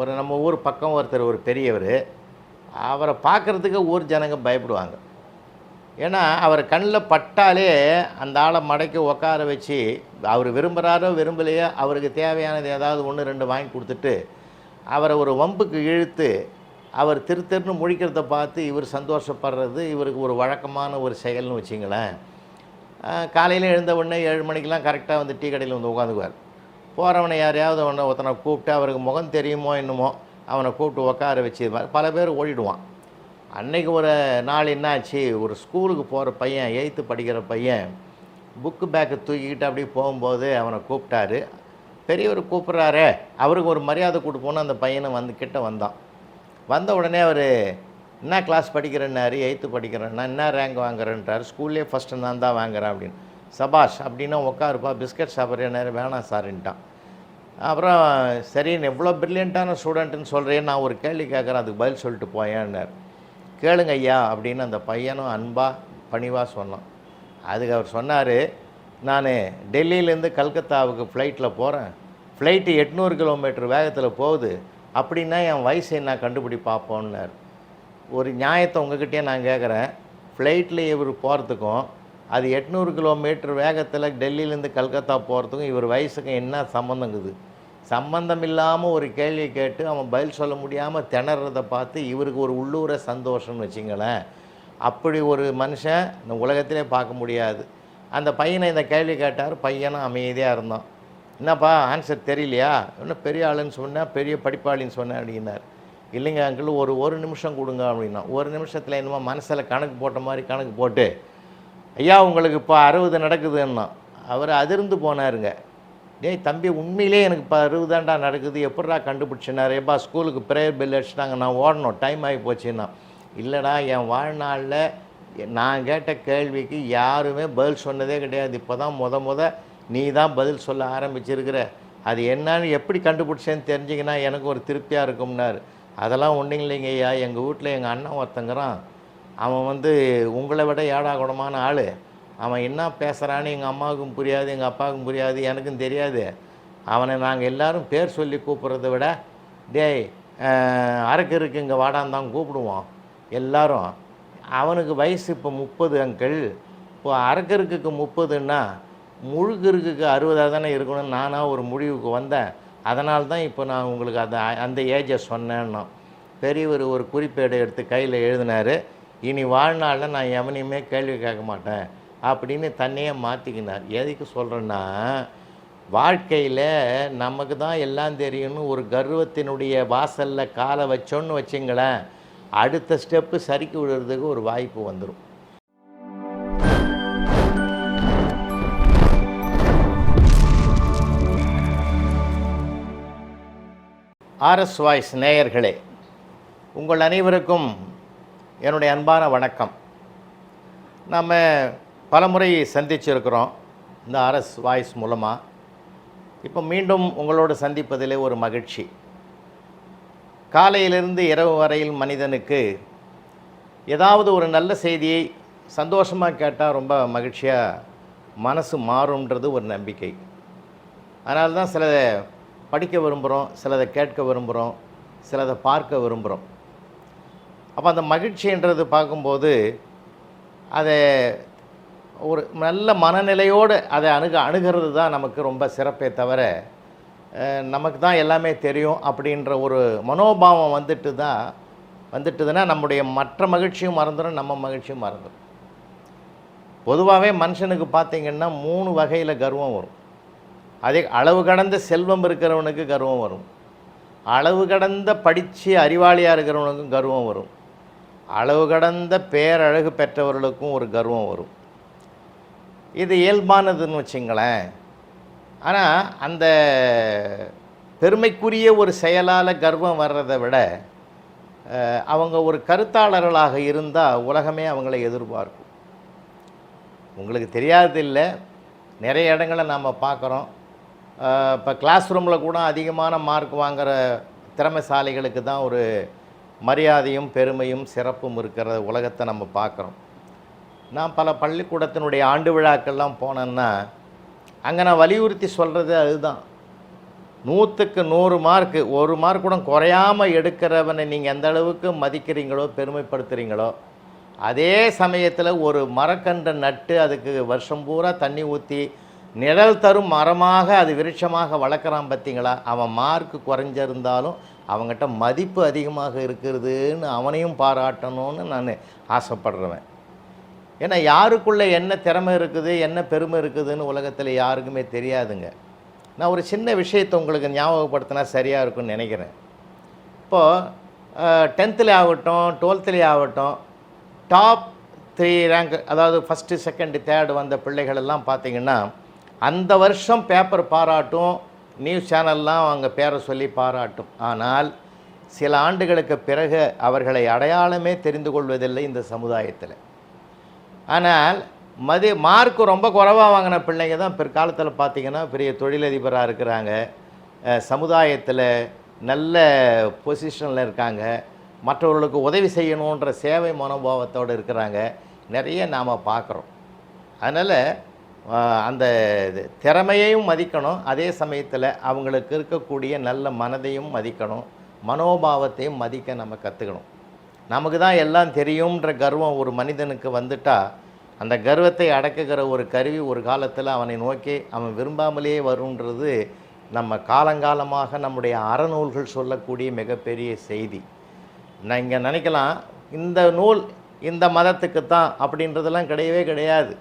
ஒரு நம்ம ஊர் பக்கம் ஒருத்தர் ஒரு பெரியவர் அவரை பார்க்குறதுக்கு ஊர் ஜனங்க பயப்படுவாங்க. ஏன்னா அவர் கண்ணில் பட்டாலே அந்த ஆளை மடக்கி உட்கார வச்சு அவர் விரும்புகிறாரோ விரும்பலையோ அவருக்கு தேவையானது ஏதாவது ஒன்று ரெண்டு வாங்கி கொடுத்துட்டு அவரை ஒரு வம்புக்கு இழுத்து அவர் திருத்தருன்னு முழிக்கிறத பார்த்து இவர் சந்தோஷப்படுறது இவருக்கு ஒரு வழக்கமான ஒரு செயல்னு வச்சிங்களேன். காலையில் எழுந்த உடனே ஏழு மணிக்கெலாம் கரெக்டாக வந்து டீ கடையில் வந்து உட்காந்துக்குவார். போகிறவனை யாரையாவது ஒன்று ஒருத்தனை கூப்பிட்டு அவருக்கு முகம் தெரியுமோ என்னமோ அவனை கூப்பிட்டு உட்கார வச்சு பல பேர் ஓடிடுவான். அன்றைக்கு ஒரு நாள் என்னாச்சு? ஒரு ஸ்கூலுக்கு போகிற பையன் எயித்து படிக்கிற பையன் புக்கு பேக்கை தூக்கிக்கிட்டு அப்படியே போகும்போது அவனை கூப்பிட்டாரு. பெரியவர் கூப்பிட்றாரே அவருக்கு ஒரு மரியாதை கொடுப்போன்னு அந்த பையனை வந்து கிட்ட வந்தான். வந்த உடனே அவர் என்ன கிளாஸ் படிக்கிறேன்னாரு? எயித்து படிக்கிறேன்னா என்ன ரேங்க் வாங்குறேன்றார்? ஸ்கூல்லேயே ஃபஸ்ட்டு நான் தான் வாங்குறேன் அப்படின்னு. சபாஷ் அப்படின்னா உட்காருப்பா பிஸ்கட் சாப்பிட்றேன்னாரு வேணாம் சாருன்ட்டான். அப்புறம் சரின்னு எவ்வளோ பிரில்லியண்ட்டான ஸ்டூடெண்ட்டுன்னு சொல்கிறேன் நான் ஒரு கேள்வி கேட்குறேன் அதுக்கு பதில் சொல்லிட்டு போயேன்னார். கேளுங்க ஐயா அப்படின்னு அந்த பையனும் அன்பாக பணிவாக சொன்னான். அதுக்கு அவர் சொன்னார் நான் டெல்லியிலேருந்து கல்கத்தாவுக்கு ஃப்ளைட்டில் போகிறேன் ஃப்ளைட்டு எட்நூறு கிலோமீட்டர் வேகத்தில் போகுது. அப்படின்னா என் வயசை நான் கண்டுபிடி பார்ப்போன்னார் ஒரு நியாயத்தை உங்ககிட்டயே நான் கேட்குறேன் ஃப்ளைட்டில் இவர் போகிறதுக்கும் அது எட்நூறு கிலோமீட்டர் வேகத்தில் டெல்லியிலேருந்து கல்கத்தா போகிறதுக்கும் இவர் வயசுக்கு என்ன சம்மந்தங்குது சம்பந்தம் இல்லாமல் ஒரு கேள்வி கேட்டு அவன் பதில் சொல்ல முடியாமல் திணறதை பார்த்து இவருக்கு ஒரு உள்ளூர சந்தோஷம்னு வச்சிங்களேன். அப்படி ஒரு மனுஷன் இந்த உலகத்திலே பார்க்க முடியாது. அந்த பையனை இந்த கேள்வி கேட்டார். பையனும் அமைதியாக இருந்தான். என்னப்பா ஆன்சர் தெரியலையா? இன்னும் பெரிய ஆளுன்னு சொன்னேன் பெரிய படிப்பாளின்னு சொன்னேன் அப்படின்னார். இல்லைங்க அங்கிள் ஒரு ஒரு நிமிஷம் கொடுங்க அப்படின்னா. ஒரு நிமிஷத்தில் என்னமோ மனசில் கணக்கு போட்ட மாதிரி கணக்கு போட்டு ஐயா உங்களுக்கு இப்போ அறுபது நடக்குதுன்னா அவர் அதிர்ந்து போனாருங்க. டேய் தம்பி உண்மையிலே எனக்கு இப்போ அறுபதாண்டா நடக்குது. எப்படா கண்டுபிடிச்சினார்? ஏப்பா ஸ்கூலுக்கு ப்ரேயர் பில் அடிச்சிட்டாங்க நான் ஓடணும் டைம் ஆகி போச்சுன்னா. இல்லைடா என் வாழ்நாளில் நான் கேட்ட கேள்விக்கு யாருமே பதில் சொன்னதே கிடையாது. இப்போ தான் முத முத நீ தான் பதில் சொல்ல ஆரம்பிச்சிருக்கிற. அது என்னன்னு எப்படி கண்டுபிடிச்சேன்னு தெரிஞ்சிங்கன்னா எனக்கு ஒரு திருப்தியாக இருக்கும்னாரு. அதெல்லாம் ஒன்றும் இல்லைங்க ஐயா. எங்கள் வீட்டில் எங்கள் அண்ணன் ஒருத்தங்கிறான் அவன் வந்து உங்களை விட ஏடா குடமான ஆள். அவன் என்ன பேசுகிறான்னு எங்கள் அம்மாவுக்கும் புரியாது எங்கள் அப்பாவுக்கும் புரியாது எனக்கும் தெரியாது. அவனை நாங்கள் எல்லாரும் பேர் சொல்லி கூப்பிட்றத விட டேய் அரக்கருக்கு இங்கே வாடான்னு தான் கூப்பிடுவோம் எல்லாரும். அவனுக்கு வயசு இப்போ முப்பது அங்கிள். இப்போ அரக்கருக்கு முப்பதுன்னா முழுகருக்கு அறுபதாக தானே இருக்கணும்னு நானாக ஒரு முடிவுக்கு வந்தேன். அதனால தான் இப்போ நான் உங்களுக்கு அந்த அந்த ஏஜை சொன்னேன்னா பெரியவர் ஒரு குறிப்பேடு எடுத்து கையில் எழுதினார். இனி வாழ்நாளில் நான் எவனையுமே கேள்வி கேட்க மாட்டேன் அப்படின்னு தன்னையே மாற்றிக்கினார் எதுக்கு சொல்கிறேன்னா வாழ்க்கையில் நமக்கு தான் எல்லாம் தெரியும்னு ஒரு கர்வத்தினுடைய வாசலில் காலை வச்சோன்னு வச்சுங்களேன் அடுத்த ஸ்டெப்பு சறுக்கி விடுறதுக்கு ஒரு வாய்ப்பு வந்துடும் ஆர்எஸ் வாய்ஸ் நேயர்களே உங்கள் அனைவருக்கும் என்னுடைய அன்பான வணக்கம். நம்ம பலமுறை சந்திச்சிருக்கிறோம் இந்த அரஸ் வாய்ஸ் மூலமாக இப்போ மீண்டும் உங்களோடு சந்திப்பதிலே ஒரு மகிழ்ச்சி. காலையிலிருந்து இரவு வரையில் மனிதனுக்கு ஏதாவது ஒரு நல்ல செய்தியை சந்தோஷமாக கேட்டால் ரொம்ப மகிழ்ச்சியாக மனசு மாறும்ன்றது ஒரு நம்பிக்கை. அதனால தான் சிலதை படிக்க விரும்புகிறோம் சிலதை கேட்க விரும்புகிறோம் சிலதை பார்க்க விரும்புகிறோம் அப்போ அந்த மகிழ்ச்சின்றது பார்க்கும்போது அதை ஒரு நல்ல மனநிலையோடு அதை அணுக அணுகிறது தான் நமக்கு ரொம்ப சிறப்பே தவிர நமக்கு தான் எல்லாமே தெரியும் அப்படின்ற ஒரு மனோபாவம் வந்துட்டு தான் வந்துட்டுதுன்னா நம்முடைய மற்ற மகிழ்ச்சியும் மறந்துடும் நம்ம மகிழ்ச்சியும் மறந்துடும். பொதுவாகவே மனுஷனுக்கு பார்த்திங்கன்னா மூணு வகையில் கர்வம் வரும். அதே அளவு கடந்த செல்வம் இருக்கிறவனுக்கு கர்வம் வரும். அளவு கடந்த படித்து அறிவாளியாக இருக்கிறவனுக்கும் கர்வம் வரும். அளவு கடந்த பேரழகு பெற்றவர்களுக்கும் ஒரு கர்வம் வரும். இது இயல்பானதுன்னு வச்சுங்களேன். ஆனால் அந்த பெருமைக்குரிய ஒரு செயலால் கர்வம் வர்றதை விட அவங்க ஒரு கருத்தாளர்களாக இருந்தால் உலகமே அவங்களை எதிர்பார்க்கும். உங்களுக்கு தெரியாததில்லை நிறைய இடங்களை நாம் பார்க்குறோம் இப்போ கிளாஸ் ரூமில் கூட அதிகமான மார்க் வாங்குகிற திறமைசாலிகளுக்கு தான் ஒரு மரியாதையும் பெருமையும் சிறப்பும் இருக்கிற உலகத்தை நம்ம பார்க்குறோம். நான் பல பள்ளிக்கூடத்தினுடைய ஆண்டு விழாக்கள்லாம் போனேன்னா அங்கே நான் வலியுறுத்தி சொல்கிறது அதுதான். நூற்றுக்கு நூறு மார்க்கு ஒரு மார்க் கூட குறையாமல் எடுக்கிறவனை நீங்கள் எந்த அளவுக்கு மதிக்கிறீங்களோ பெருமைப்படுத்துகிறீங்களோ அதே சமயத்தில் ஒரு மரக்கன்றை நட்டு அதுக்கு வருஷம் பூரா தண்ணி ஊற்றி நிழல் தரும் மரமாக அது விருட்சமாக வளர்க்குறான் பார்த்தீங்களா? அவன் மார்க் குறைஞ்சிருந்தாலும் அவங்ககிட்ட மதிப்பு அதிகமாக இருக்கிறதுன்னு அவனையும் பாராட்டணும்னு நான் ஆசைப்படுறவன். ஏன்னா யாருக்குள்ளே என்ன திறமை இருக்குது என்ன பெருமை இருக்குதுன்னு உலகத்தில் யாருக்குமே தெரியாதுங்க. நான் ஒரு சின்ன விஷயத்தை உங்களுக்கு ஞாபகப்படுத்தினா சரியாக இருக்கும்னு நினைக்கிறேன். இப்போது டென்த்தில் ஆகட்டும் டுவெல்த்துலேயே ஆகட்டும் டாப் த்ரீ ரேங்க் அதாவது ஃபஸ்ட்டு செகண்டு தேர்டு வந்த பிள்ளைகள் எல்லாம் பார்த்தீங்கன்னா அந்த வருஷம் பேப்பர் பாராட்டும் நியூஸ் சேனல்லாம் அவங்க பேரை சொல்லி பாராட்டும். ஆனால் சில ஆண்டுகளுக்கு பிறகு அவர்களை அடையாளமே தெரிந்து கொள்வதில்லை இந்த சமுதாயத்தில். ஆனால் மதி மார்க் ரொம்ப குறைவாக வாங்கின பிள்ளைங்க தான் பிற்காலத்தில் பார்த்தீங்கன்னா பெரிய தொழிலதிபராக இருக்கிறாங்க. சமுதாயத்தில் நல்ல பொசிஷனில் இருக்காங்க. மற்றவர்களுக்கு உதவி செய்யணுன்ற சேவை மனோபாவத்தோடு இருக்கிறாங்க. நிறைய நாம் பார்க்குறோம் அதனால் அந்த இது திறமையையும் மதிக்கணும். அதே சமயத்தில் அவங்களுக்கு இருக்கக்கூடிய நல்ல மனதையும் மதிக்கணும். மனோபாவத்தையும் மதிக்க நம்ம கற்றுக்கணும் நமக்கு தான் எல்லாம் தெரியும்ன்ற கர்வம் ஒரு மனிதனுக்கு வந்துட்டால் அந்த கர்வத்தை அடக்குகிற ஒரு கருவி ஒரு காலத்தில் அவனை நோக்கி அவன் விரும்பாமலேயே வருன்றது நம்ம காலங்காலமாக நம்முடைய அறநூல்கள் சொல்லக்கூடிய மிகப்பெரிய செய்தி. நான் இங்கே நினைக்கலாம் இந்த நூல் இந்த மதத்துக்கு தான் அப்படின்றதெல்லாம் கிடையவே கிடையாது.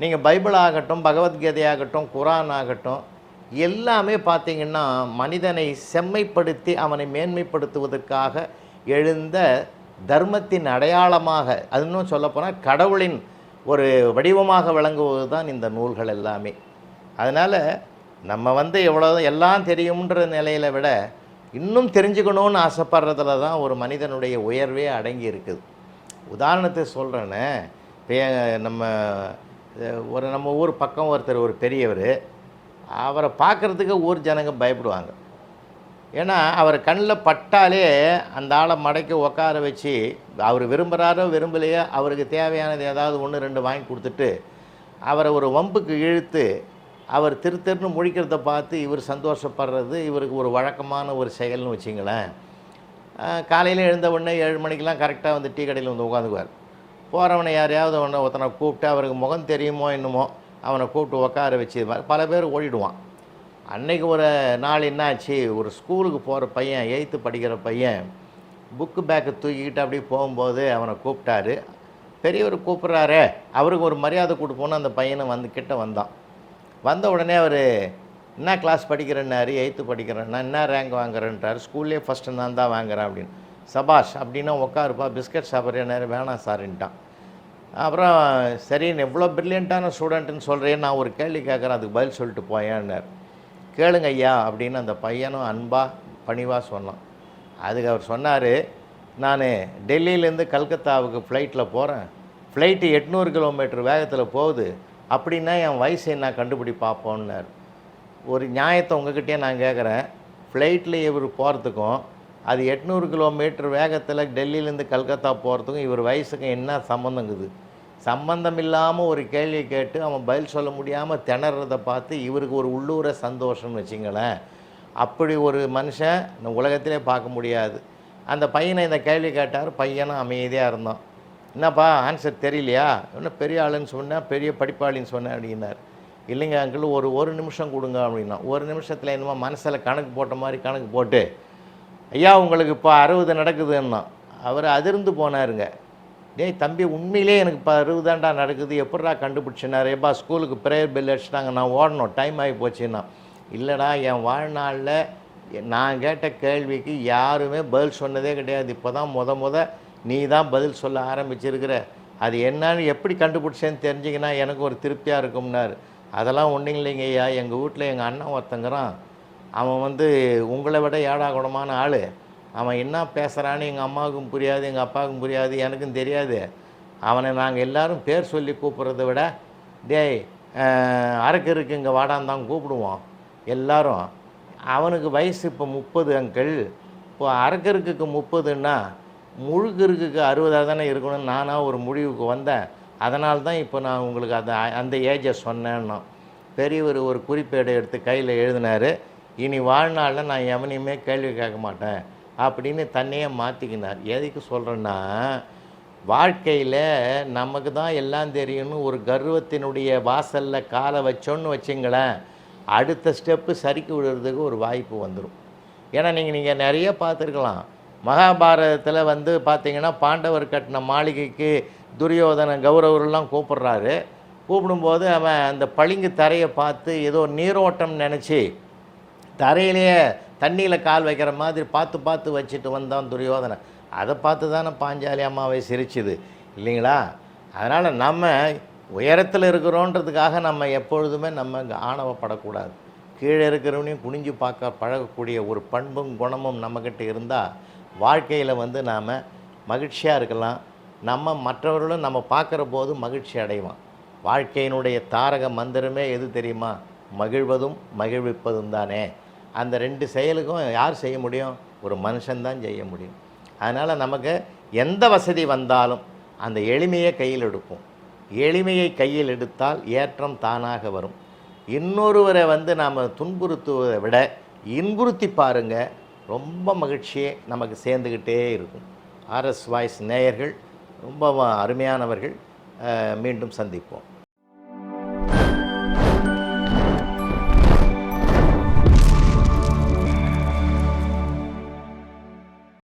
நீங்கள் பைபிள் ஆகட்டும் பகவத்கீதையாகட்டும் குரான் ஆகட்டும் எல்லாமே பார்த்தீங்கன்னா மனிதனை செம்மைப்படுத்தி அவனை மேன்மைப்படுத்துவதற்காக எழுந்த தர்மத்தின் அடையாளமாக அது இன்னும் சொல்லப்போனால் கடவுளின் ஒரு வடிவமாக விளங்குவது தான் இந்த நூல்கள் எல்லாமே. அதனால் நம்ம வந்து எவ்வளோ எல்லாம் தெரியும்ன்ற நிலையில விட இன்னும் தெரிஞ்சுக்கணும்னு ஆசைப்படுறதுல தான் ஒரு மனிதனுடைய உயர்வே அடங்கி இருக்குது. உதாரணத்தை சொல்கிறேன்னு இப்போ நம்ம ஒரு நம்ம ஊர் பக்கம் ஒருத்தர் ஒரு பெரியவர் அவரை பார்க்குறதுக்கு ஊர் ஜனங்க பயப்படுவாங்க. ஏன்னா அவர் கண்ணில் பட்டாலே அந்த ஆளை மடக்கி உட்கார வச்சு அவர் விரும்புகிறாரோ விரும்பலையோ அவருக்கு தேவையானது ஏதாவது ஒன்று ரெண்டு வாங்கி கொடுத்துட்டு அவரை ஒரு வம்புக்கு இழுத்து அவர் திரு திருன்னு முழிக்கிறத பார்த்து இவர் சந்தோஷப்படுறது இவருக்கு ஒரு வழக்கமான ஒரு செயல்னு வச்சிங்களேன். காலையில் எழுந்த உடனே ஏழு மணிக்கெலாம் கரெக்டாக வந்து டீ கடையில் வந்து உட்காந்துக்குவார். போகிறவனை யாரையாவது ஒன்று ஒருத்தனை கூப்பிட்டு அவருக்கு முகம் தெரியுமோ என்னமோ அவனை கூப்பிட்டு உட்கார வச்சு இது மாதிரி பல பேர் ஓடிடுவான். அன்றைக்கி ஒரு நாள் என்னாச்சு? ஒரு ஸ்கூலுக்கு போகிற பையன் எயித்து படிக்கிற பையன் புக்கு பேக்கு தூக்கிக்கிட்டு அப்படியே போகும்போது அவனை கூப்பிட்டாரு. பெரியவர் கூப்பிட்றாரே அவருக்கு ஒரு மரியாதை கொடுப்போன்னு அந்த பையனை வந்து கிட்ட வந்தான். வந்த உடனே அவர் என்ன கிளாஸ் படிக்கிறேன்னாரு? எயித்து படிக்கிறேன்னா என்ன ரேங்க் வாங்குறேன்ட்டார் ஸ்கூல்லேயே ஃபஸ்ட்டு நான் தான் வாங்குறேன் அப்படின்னு. சபாஷ் அப்படின்னா உட்காருப்பா பிஸ்கட் சாப்பிட்றேன்னாரு வேணாம் சாருன்ட்டான். அப்புறம் சரி எவ்வளோ பிரில்லியண்ட்டான ஸ்டூடெண்ட்டுன்னு சொல்கிறேன் நான் ஒரு கேள்வி கேட்குறேன் அதுக்கு பதில் சொல்லிட்டு போயான்னார். கேளுங்க ஐயா அப்படின்னு அந்த பையனும் அன்பாக பணிவாக சொன்னான். அதுக்கு அவர் சொன்னார் நான் டெல்லியிலேருந்து கல்கத்தாவுக்கு ஃப்ளைட்டில் போகிறேன் ஃப்ளைட்டு எட்நூறு கிலோமீட்டர் வேகத்தில் போகுது. அப்படின்னா என் வயசை நான் கண்டுபிடி பார்ப்போன்னார் ஒரு நியாயத்தை உங்ககிட்டயே நான் கேட்குறேன். ஃப்ளைட்டில் இவர் போகிறதுக்கும் அது எட்நூறு கிலோமீட்டர் வேகத்தில் டெல்லியிலேருந்து கல்கத்தா போகிறதுக்கும் இவர் வயசுக்கும் என்ன சம்மந்தங்குது சம்பந்தம் இல்லாமல் ஒரு கேள்வி கேட்டு அவன் பதில் சொல்ல முடியாமல் திணறதை பார்த்து இவருக்கு ஒரு உள்ளூர சந்தோஷம்னு வச்சுங்களேன். அப்படி ஒரு மனுஷன் இந்த உலகத்திலே பார்க்க முடியாது. அந்த பையனை இந்த கேள்வி கேட்டார் பையனும் அமைதியாக இருந்தான். என்னப்பா ஆன்சர் தெரியலையா? இன்னும் பெரிய ஆளுன்னு சொன்னேன் பெரிய படிப்பாளின்னு சொன்னேன் அப்படின்னார். இல்லைங்க அங்கிள் ஒரு ஒரு நிமிஷம் கொடுங்க அப்படின்னா. ஒரு நிமிஷத்தில் என்னமோ மனசில் கணக்கு போட்ட மாதிரி கணக்கு போட்டு ஐயா உங்களுக்கு இப்போ அறுபது நடக்குதுன்னா அவர் அதிர்ந்து போனாருங்க. டேய் தம்பி உண்மையிலே எனக்கு இப்போ அறுபதாண்டா நடக்குது. எப்படிடா கண்டுபிடிச்சினார் எப்பா ஸ்கூலுக்கு ப்ரேயர் பெல் அடிச்சிட்டாங்க நான் ஓடணும் டைம் ஆகி போச்சுன்னா. இல்லைடா என் வாழ்நாளில் நான் கேட்ட கேள்விக்கு யாருமே பதில் சொன்னதே கிடையாது. இப்போ தான் முத முத நீ தான் பதில் சொல்ல ஆரம்பிச்சிருக்கிற. அது என்னன்னு எப்படி கண்டுபிடிச்சேன்னு தெரிஞ்சிங்கன்னா எனக்கு ஒரு திருப்தியாக இருக்கும்னாரு. அதெல்லாம் ஒன்றும் இல்லைங்க ஐயா. எங்கள் வீட்டில் எங்கள் அண்ணன் ஒருத்தங்கிறான். அவன் வந்து உங்களை விட ஏடா குணமான ஆள். அவன் என்ன பேசுகிறான்னு எங்கள் அம்மாவுக்கும் புரியாது எங்கள் அப்பாவுக்கும் புரியாது எனக்கும் தெரியாது. அவனை நாங்கள் எல்லாரும் பேர் சொல்லி கூப்பிட்றத விட டேய் அரக்கருக்கு அரக்கு இருக்கு இங்கே வாடான்னு தான் கூப்பிடுவோம். எல்லாரும் அவனுக்கு வயசு இப்போ முப்பது அங்கிள். இப்போ அரக்கருக்குக்கு முப்பதுன்னா முழுக்கருக்குக்கு அறுபதாக தானே இருக்கணும்னு நானாக ஒரு முடிவுக்கு வந்தேன். அதனால தான் இப்போ நான் உங்களுக்கு அந்த அந்த ஏஜை சொன்னேன்னும் பெரியவர் ஒரு குறிப்பேடு எடுத்து கையில் எழுதினார். இனி வாழ்நாளில் நான் எவனையுமே கேள்வி கேட்க மாட்டேன் அப்படின்னு தன்னையே மாற்றிக்கினார் எதுக்கு சொல்கிறேன்னா வாழ்க்கையில் நமக்கு தான் எல்லாம் தெரியும்னு ஒரு கர்வத்தினுடைய வாசலில் காலை வச்சோன்னு வச்சிங்களேன் அடுத்த ஸ்டெப்பு சறுக்கி விடுறதுக்கு ஒரு வாய்ப்பு வந்துடும் ஏன்னா நீங்கள் நீங்கள் நிறைய பார்த்துருக்கலாம். மகாபாரதத்தில் வந்து பார்த்தீங்கன்னா பாண்டவர் கட்டின மாளிகைக்கு துரியோதன கௌரவரெல்லாம் கூப்பிடுறாரு. கூப்பிடும்போது அவன் அந்த பளிங்கு தரையை பார்த்து ஏதோ நீரோட்டம் நினச்சி தரையிலேயே தண்ணியில் கால் வைக்கிற மாதிரி பார்த்து பார்த்து வச்சுட்டு வந்தான் துரியோதனை அதை பார்த்து தானே பாஞ்சாலி அம்மாவை சிரிச்சுது. இல்லைங்களா? அதனால் நம்ம உயரத்தில் இருக்கிறோன்றதுக்காக நம்ம எப்பொழுதுமே நம்ம ஆணவப்படக்கூடாது. கீழே இருக்கிறவனையும் குனிஞ்சு பார்க்க பழகக்கூடிய ஒரு பண்பும் குணமும் நம்மக்கிட்ட இருந்தால் வாழ்க்கையில் வந்து நாம் மகிழ்ச்சியாக இருக்கலாம். நம்ம மற்றவர்களும் நம்ம பார்க்குற போது மகிழ்ச்சி அடைவான். வாழ்க்கையினுடைய தாரக மந்திரமே எது தெரியுமா? மகிழ்வதும் மகிழ்விப்பதும் தானே. அந்த ரெண்டு செயலுக்கும் யார் செய்ய முடியும்? ஒரு மனுஷன்தான் செய்ய முடியும். அதனால் நமக்கு எந்த வசதி வந்தாலும் அந்த எளிமையை கையில் எடுப்போம். எளிமையை கையில் எடுத்தால் ஏற்றம் தானாக வரும். இன்னொருவரை வந்து நாம் துன்புறுத்துவதை விட இன்புறுத்தி பாருங்கள் ரொம்ப மகிழ்ச்சியே நமக்கு சேர்ந்துக்கிட்டே இருக்கும். ஆர்எஸ் வாய்ஸ் நேயர்கள் ரொம்ப அருமையானவர்கள் மீண்டும் சந்திப்போம்.